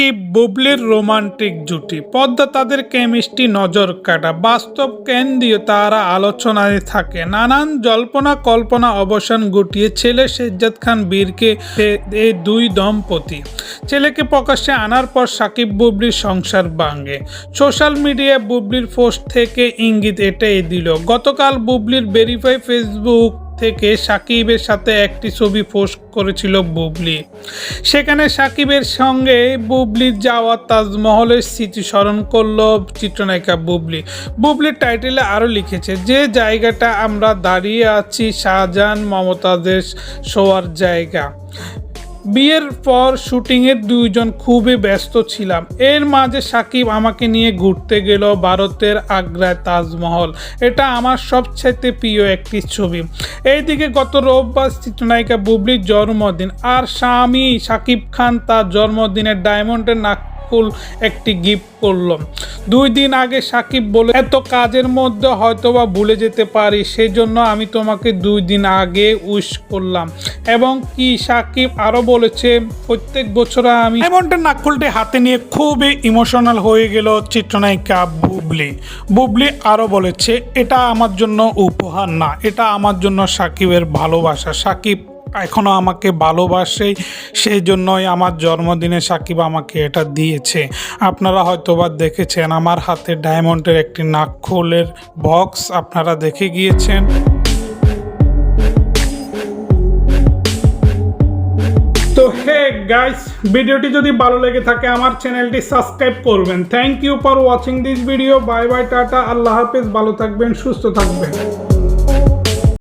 সাকিব বুবলির রোমান্টিক জুটি? পদ্মা তাদের কেমিস্ট্রি নজর কাটা। বাস্তব কেন্দ্রীয় তারা আলোচনায় থাকে। নানান জল্পনা কল্পনা অবসান ঘটিয়ে ছেলে শেজাদ খান বীরকে এই দুই দম্পতি। ছেলেকে প্রকাশ্যে আনার পর সাকিব বুবলির সংসার ভাঙে। সোশ্যাল মিডিয়ায় বুবলির পোস্ট থেকে ইঙ্গিত এটাই দিল, গতকাল বুবলির ভেরিফাই ফেসবুক থেকে সাকিবের সাথে একটি ছবি পোস্ট করেছিল বুবলি। সেখানে সাকিবের সঙ্গে বুবলির যাওয়া তাজমহলের স্মৃতি স্মরণ করল চিত্রনায়িকা বুবলি। বুবলির টাইটেলে আরও লিখেছে, যে জায়গাটা আমরা দাঁড়িয়ে আছি, শাহজাহান, মমতাজের শোয়ার জায়গা। বিয়ের পর শুটিংয়ের দুইজন খুবই ব্যস্ত ছিলাম। এর মাঝে সাকিব আমাকে নিয়ে ঘুরতে গেল ভারতের আগ্রায় তাজমহল। এটা আমার সবচাইতে প্রিয় একটি ছবি। এইদিকে গত রোববার চিত্রনায়িকা বুবলির জন্মদিন, আর স্বামী সাকিব খান তার জন্মদিনের ডায়মন্ডের নাকফুল একটি গিফট করল। দুই দিন আগে সাকিব বলে, এত কাজের মধ্যে হয়তোবা ভুলে যেতে পারি সেই জন্য আমি তোমাকে দুই দিন আগে উইশ করলাম। এবং কি সাকিব আরও বলেছে, প্রত্যেক বছর আমি ডায়মন্ডের নাকফুলটি হাতে নিয়ে খুবই ইমোশনাল হয়ে গেল চিত্রনায়িকা বুবলি। বুবলি আরও বলেছে, এটা আমার জন্য উপহার না, এটা আমার জন্য সাকিবের ভালোবাসা। সাকিব এখনও আমাকে ভালোবাসে সেই জন্যই আমার জন্মদিনে সাকিব আমাকে এটা দিয়েছে। আপনারা হয়তোবা দেখেছেন, আমার হাতে ডায়মন্ডের একটি নাকখোলের বক্স, আপনারা দেখে গিয়েছেন। তো হে গাইস, ভিডিওটি যদি ভালো লেগে থাকে, আমার চ্যানেলটি সাবস্ক্রাইব করবেন। Thank you for watching this video bye bye tata. আল্লাহ হাফেজ, ভালো থাকবেন, সুস্থ থাকবেন।